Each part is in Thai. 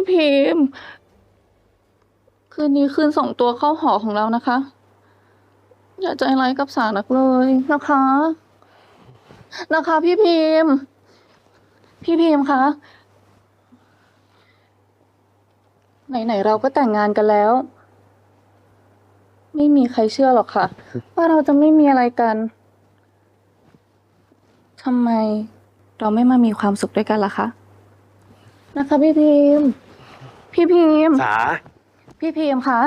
พี่พิมพ์ คืนนี้คืนส่งตัวเข้าหอของเรานะคะ อย่าใจร้ายกับสานักเลยนะคะ นะคะ พี่พิมพ์ พี่พิมพ์คะไหนๆเราก็แต่งงานกันแล้ว ไม่มีใครเชื่อหรอกค่ะ ว่าเราจะไม่มีอะไรกันทำไมเราไม่มามีความสุขด้วยกันล่ะคะ นะคะพี่พิมพ์ พี่พิมพ์สาพี่พิมพ์คะ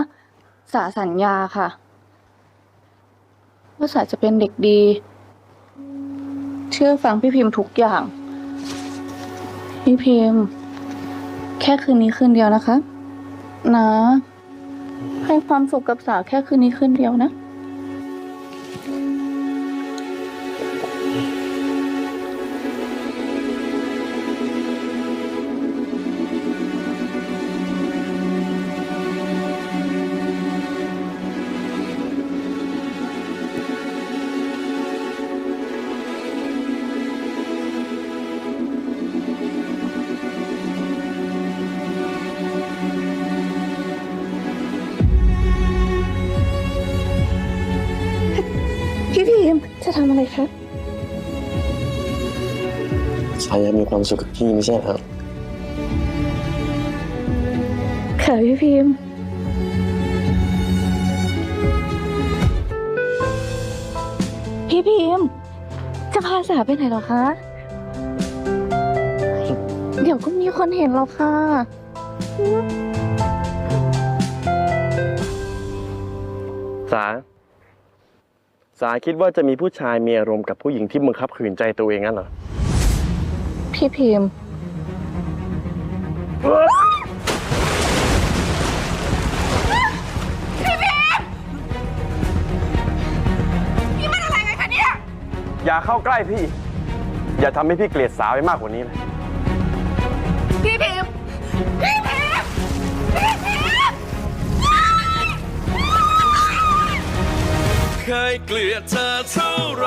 สาสัญญาค่ะ ว่าสาจะเป็นเด็กดี เชื่อฟังพี่พิมพ์ทุกอย่าง พี่พิมพ์ แค่คืนนี้คืนเดียวนะคะ นะ ให้ความสุขกับสาแค่คืนนี้คืนเดียวนะ จะทำอะไรคะสาอยากมีความสุขกับพี่ไม่ใช่เหรอค่ะพี่พิมพ์ พี่พิมพ์ จะพาสาไปไหนเหรอคะ เดี๋ยวก็มีคนเห็นหรอกค่ะ สา สาคิดว่าจะมีผู้ชายมีอารมณ์กับผู้หญิงที่บังคับขืนใจตัวเองงั้นเหรอ พี่พิมพ์อย่าเข้าใกล้พี่ อย่าทำให้พี่เกลียดสาไปมากกว่านี้เลย พี่พิมพ์ พี่พิมพ์ พี่พิมพ์ เคยเกลียดเธอเท่าไร